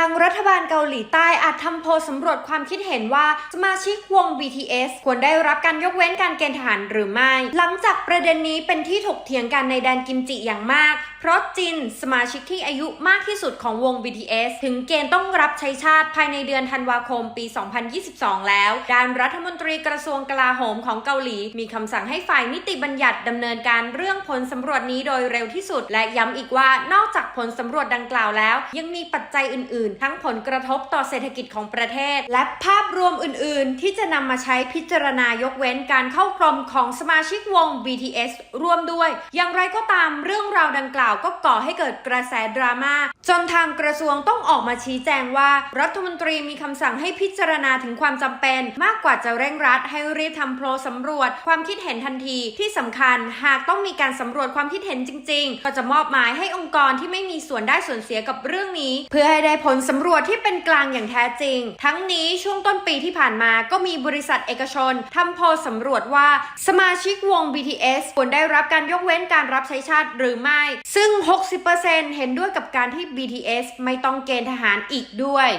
าง รัฐบาลเกาหลีใต้อาจทำโพลสำรวจความคิดเห็นว่าสมาชิกวง BTS ควรได้รับการยกเว้นการเกณฑ์ทหารหรือไม่ หลังจากประเด็นนี้เป็นที่ถกเถียงกันในแดนกิมจิอย่างมาก เพราะจินสมาชิกที่อายุมากที่สุดของวง BTS ถึงเกณฑ์ต้องรับใช้ชาติภายในเดือนธันวาคมปี 2022 แล้ว ด้านรัฐมนตรีกระทรวงกลาโหมของเกาหลี มีคำสั่งให้ฝ่ายนิติบัญญัติดำเนินการเรื่องผลสำรวจนี้โดยเร็วที่สุด และย้ำอีกว่านอกจากผลสำรวจดังกล่าวแล้ว ยังมีปัจจัยอื่น ๆทั้งผลกระทบต่อเศรษฐกิจของประเทศ และภาพรวมอื่น ๆ ที่จะนำมาใช้พิจารณายกเว้นการเข้ากรมของสมาชิกวง BTS ร่วมด้วย อย่างไรก็ตามเรื่องราวดังกล่าวก็ก่อให้เกิดกระแสดราม่าจนทางกระทรวงต้องออกมาชี้แจงว่า รัฐมนตรีมีคำสั่งให้พิจารณาถึงความจำเป็น มากกว่าจะเร่งรัดให้รีบทำโพลสำรวจ ความคิดเห็นทันทีที่สำคัญ หากต้องมีการสำรวจความคิดเห็นจริง ๆ ก็จะมอบหมายให้องค์กรที่ไม่มีส่วนได้ส่วนเสียกับเรื่องนี้ เพื่อให้ได้ผลสำรวจที่เป็นกลางอย่างแท้จริง ทั้งนี้ช่วงต้นปีที่ผ่านมาก็มีบริษัทเอกชนทำโพลสำรวจว่าสมาชิกวง BTS ควรได้รับการยกเว้นการรับใช้ชาติหรือไม่ ซึ่ง 60%เห็นด้วยกับการที่ BTS ไม่ต้องเกณฑ์ทหารอีกด้วย